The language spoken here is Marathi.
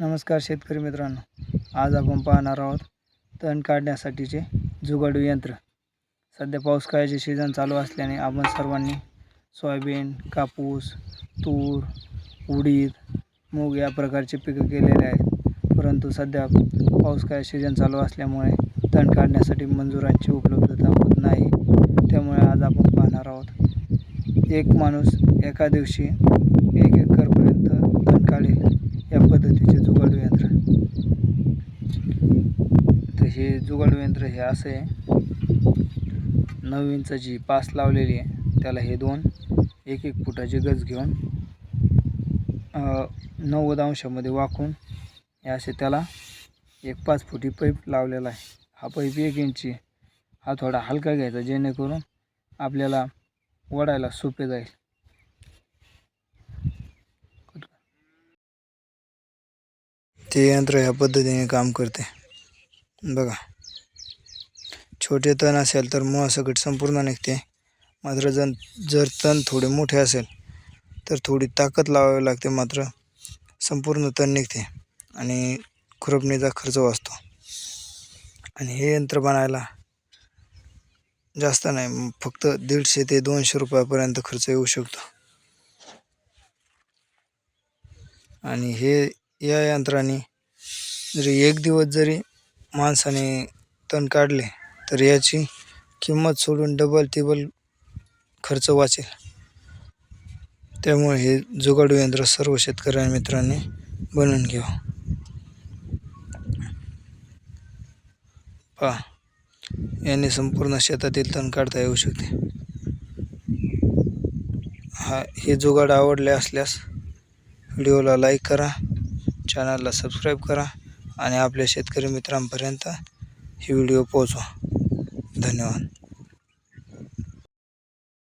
नमस्कार शेतकरी मित्रांनो. आज आपण पाहणार आहोत तण काढण्यासाठीचे जुगाडू यंत्र. सध्या पाऊस काळाचे सीझन चालू असल्याने आपण सर्वांनी सोयाबीन कापूस तूर उडीद मूग या प्रकारचे पिकं केलेले आहेत. परंतु सध्या पाऊस काळ सीझन चालू असल्यामुळे तण काढण्यासाठी मजुरांची उपलब्धता होत नाही. त्यामुळे आज आपण पाहणार आहोत. एक माणूस एका दिवशी एक एकरपर्यंत तण काढेल या पद्धतीचे जुगाडू यंत्र तर हे जुगाडू यंत्र हे असं आहे. नऊ इंचाची पास लावलेली आहे. त्याला हे दोन एक एक फुटाचे गज घेऊन नव्वद अंशामध्ये वाकून हे असे त्याला एक पाच फुटी पाईप लावलेला आहे. हा पाईप एक इंची हा थोडा हलका घ्यायचा जेणेकरून आपल्याला ओढायला सोपे जाईल. ते यंत्र ह्या पद्धतीने काम करते. बघा. छोटे तण असेल तर मुळासकट संपूर्ण निघते. मात्र जण जर तण थोडे मोठे असेल तर थोडी ताकद लावावी लागते मात्र संपूर्ण तण निघते आणि खुरपणीचा खर्च वाचतो. आणि हे यंत्र बनायला जास्त नाही फक्त दीडशे ते दोनशे रुपयापर्यंत खर्च येऊ शकतो. आणि हे या यंत्राने जरी एक दिवस जरी माणसाने तण काढले तर याची किंमत सोडून डबल टिबल खर्च वाचेल. त्यामुळे हे जुगाडू यंत्र सर्व शेतकऱ्या मित्रांनी बनवून घ्यावं. पहा याने संपूर्ण शेतातील तण काढता येऊ शकते. हा हे जुगाड आवडले असल्यास व्हिडिओला लाईक करा. चॅनलला सबस्क्राईब करा आणि आपल्या शेतकरी मित्रांपर्यंत ही व्हिडिओ पोहोचवा. धन्यवाद.